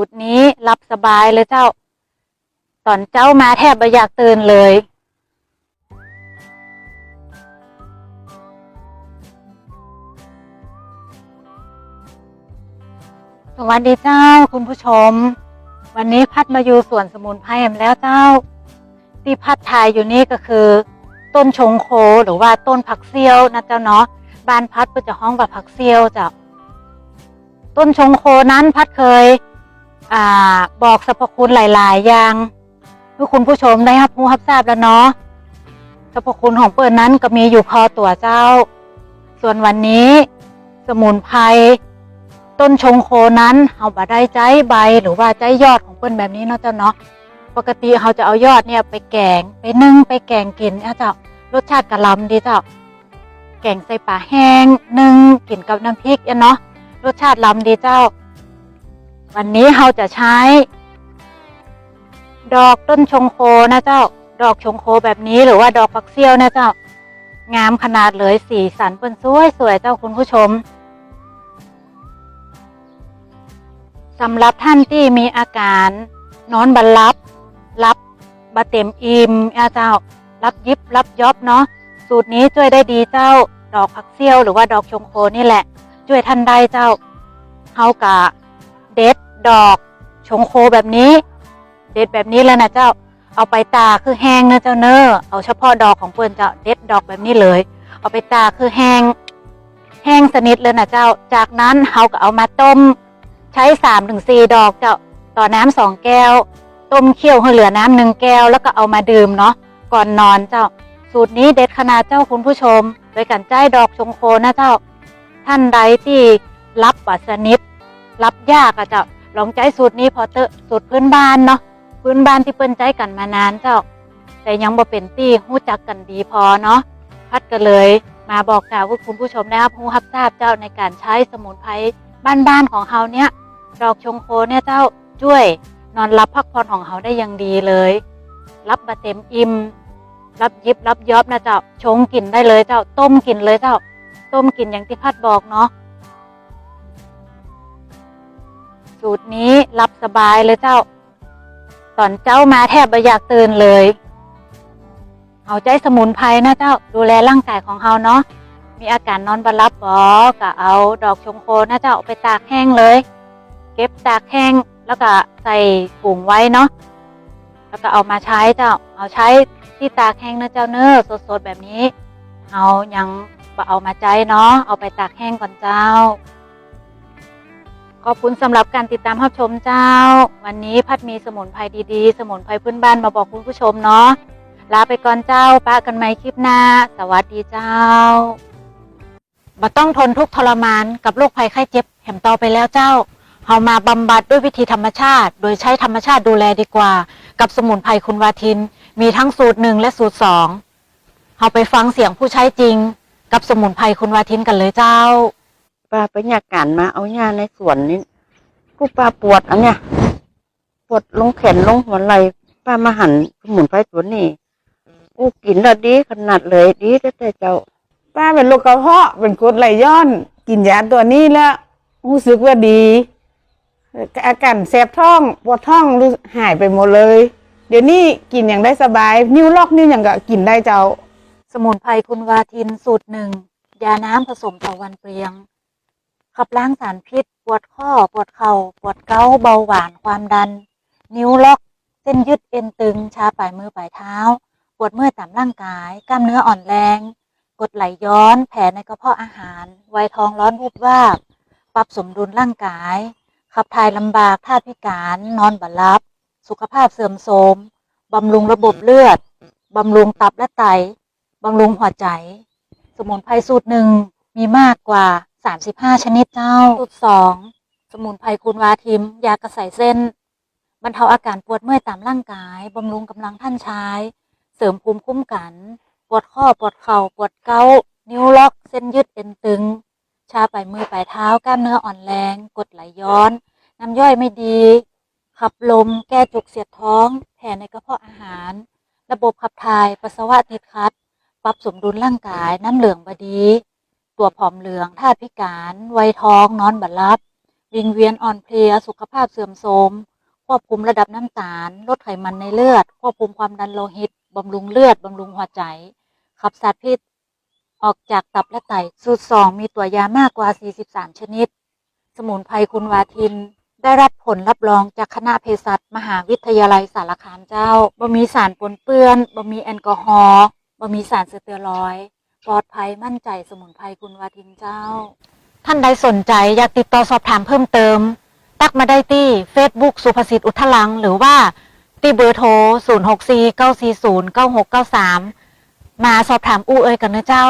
สูตรนี้รับสบายเลยเจ้า ตอนเจ้ามาแทบไม่อยากตื่นเลยสวัสดีเจ้าคุณผู้ชม วันนี้พัดมาอยู่สวนสมุนไพรแอมแล้วเจ้า ที่พัดทายอยู่นี่ก็คือ ต้นชงโคหรือว่าต้นผักเซียวนะเจ้าเนาะบ้านพัดก็จะห้องแบบผักเซียวจ้าต้นชงโคนั้นพัดเคย อ่าบอกสรรพคุณหลาย ๆ อย่างทุกคุณผู้ชมได้รับรู้รับทราบแล้วเนาะสรรพคุณของเปิดนั้นก็มีอยู่พอตัวเจ้า ส่วนวันนี้ สมุนไพรต้นชงโคนั้นเอาบาได้ใจใบหรือว่าใจยอดของเปิ้นแบบนี้เนาะเจ้าเนาะปกติเขาจะเอายอดเนี่ยไปแกงไปนึ่งไปแกงกินนะเจ้ารสชาติกะลำดีเจ้าแกงใส่ปลาแห้งนึ่งกินกับน้ำพริกเนาะรสชาติลำดีเจ้า วันนี้เราจะใช้ ดอกต้นชงโคนะเจ้า ดอกชงโคแบบนี้หรือว่าดอกฟักเซี่ยวนะเจ้า งามขนาดเลยสีสันเปิ้นสวยสวยเจ้าคุณผู้ชมสำหรับท่านที่มีอาการนอนบัลลับ รับบะเต็มอิ่มอาเจ้า รับยิบรับยอบเนาะสูตรนี้ช่วยได้ดีเจ้า ดอกผักเซี่ยวหรือว่าดอกชงโคนี่แหละ ช่วยท่านได้เจ้าเฮากะ ดอกชงโคแบบนี้ เด็ดแบบนี้แล้วนะเจ้า เอาไปตากคือแห้งนะเจ้าเนอ้อเอาเฉพาะดอกของเปิ้นเจ้าเด็ดดอกแบบนี้เลย เอาไปตากคือแห้งแห้งสนิทเลยนะเจ้า จากนั้นเฮาก็เอามาต้ม ใช้สามถึงสี่ดอกเจ้าต่อน้ำสองแก้ว ต้มเคี่ยวให้เหลือน้ำหนึ่งแก้วแล้วก็เอามาดื่มเนาะก่อนนอนเจ้า สูตรนี้เด็ดขนาดเจ้าคุณผู้ชม โดยการใจดอกชงโคนะเจ้า ท่านใดที่รับบัสนิทรับยากอะเจ้า ลองใจสูตรนี้พอเตอะสูตรพื้นบ้านเนาะพื้นบ้านที่เปิ้นใจกันมานานเจ้า แต่ยังบ่เป็นตี้หู้จักกันดีพอเนาะพัดก็เลยมาบอกกล่าวพวกคุณผู้ชมนะครับผู้รับทราบเจ้าในการใช้สมุนไพรบ้านๆของเฮาเนี่ยดอกชงโคเนี่ยเจ้าช่วยนอนรับพักผ่อนของเขาได้อย่างดีเลย รับมาเต็มอิ่มรับยิบรับยอบนะเจ้าชงกินได้เลยเจ้าต้มกินเลยเจ้า ต้มกินอย่างที่พัดบอกเนาะ สูตรนี้รับสบายเลยเจ้า ตอนเจ้ามาแทบไม่อยากตื่นเลย เอาใจสมุนไพรนะเจ้า ดูแลร่างกายของเฮาเนาะ มีอาการนอนบรับบอก็เอาดอกชงโคนะเจ้าไปตากแห้งเลย เก็บตากแห้งแล้วก็ใส่ถุงไว้เนาะ แล้วก็เอามาใช้เจ้า เอาใช้ที่ตากแห้งนะเจ้าเนอสดๆแบบนี้ เอายังเอามาใจเนาะ เอาไปตากแห้งก่อนเจ้า ขอบคุณสำหรับการติดตามรับชมเจ้า วันนี้พัดมีสมุนไพรดีๆ สมุนไพรพื้นบ้านมาบอกคุณผู้ชมเนาะลาไปก่อนเจ้าป้ากันใหมคลิปหน้า สวัสดีเจ้าบ่ต้องทนทุกข์ทรมานกับโรคภัยไข้เจ็บแถมต่อไปแล้วเจ้าเอามาบำบัดด้วยวิธีธรรมชาติ โดยใช้ธรรมชาติดูแลดีกว่า กับสมุนไพรคุณวาทิน มีทั้งสูตรหนึ่งและสูตรสองเอาไปฟังเสียงผู้ใช้จริง กับสมุนไพรคุณวาทินกันเลยเจ้า ป้าไปยาการมาเอาหญ้าในสวนนี่ผู้ป้าปวดอันเนี้ยปวดลงแขนลงหัวไหล่ป้ามาหั่นสมุนไพรตัวนี้อู้กินแล้วดีขนาดเลยดีแต่แต่เจ้า ป้าเป็นโรคกระเพาะเป็นกรดไหลย้อน กินยาตัวนี้แล้วรู้สึกว่าดี อาการแสบท้องปวดท้องรู้หายไปหมดเลย เดี๋ยวนี้กินอย่างได้สบาย นิ้วลอกนิ้วอย่างก็กินได้เจ้า สมุนไพรคุณวาทินสูตรหนึ่งยาน้ำผสมตะวันเปลียง ขับล้างสารพิษ ปวดข้อ ปวดเข่า ปวดเกาต์เบาหวาน ความดัน นิ้วล็อก เส้นยืดเอ็นตึง ชาปลายมือปลายเท้า ปวดเมื่อยตามร่างกาย กล้ามเนื้ออ่อนแรง กดไหลย้อน แผลในกระเพาะอาหาร ไวท้องร้อนวูบวาบ ปรับสมดุลร่างกาย ขับถ่ายลำบากธาตุพิการ นอนบัลับ สุขภาพเสื่อมโทรม บำรุงระบบเลือด บำรุงตับและไต บำรุงหัวใจ สมุนไพรสูตรหนึ่งมีมากกว่า 35 ชนิดเจ้าสูตรสองสมุนไพรคุณวาทิม ยากระใสเส้น บรรเทาอาการปวดเมื่อยตามร่างกายบำรุงกำลังท่านชาย เสริมภูมิคุ้มกัน ปวดข้อปวดเข่าปวดเกานิ้วล็อก เส้นยืดเอ็นตึง ชาปลายมือปลายเท้ากล้ามเนื้ออ่อนแรง กดไหลย้อน น้ำย่อยไม่ดี ขับลม แก้จุกเสียดท้อง แผลในกระเพาะอาหาร ระบบขับถ่าย ปัสสาวะติดขัด ปรับสมดุลร่างกาย น้ำเหลืองบดี ตัวผอมเหลืองธาตุพิการไวยท้อง นอนบัดรับ วิงเวียนอ่อนเพลีย สุขภาพเสื่อมโทรมควบคุมระดับน้ำตาล ลดไขมันในเลือด ควบคุมความดันโลหิตบำรุงเลือดบำรุงหัวใจ ขับสารพิษ ออกจากตับและไตสูตรสองมีตัวยามากกว่า 43 ชนิด สมุนไพรคุณวาทิน ได้รับผลรับรองจากคณะเภสัชมหาวิทยาลัยสารคามเจ้าบ่มีสารปนเปื้อนบ่มีแอลกอฮอล์บ่มีสารสเตียรอยด์ ปลอดภัยมั่นใจสมุนไพรคุณวาทินเจ้า ท่านใดสนใจอยากติดต่อสอบถามเพิ่มเติม ตักมาได้ที่ Facebook สุภสิทธิ์อุทลัง หรือว่าที่เบอร์โทร 064 940 9693 มาสอบถามอู้เอ่ยกันนะเจ้า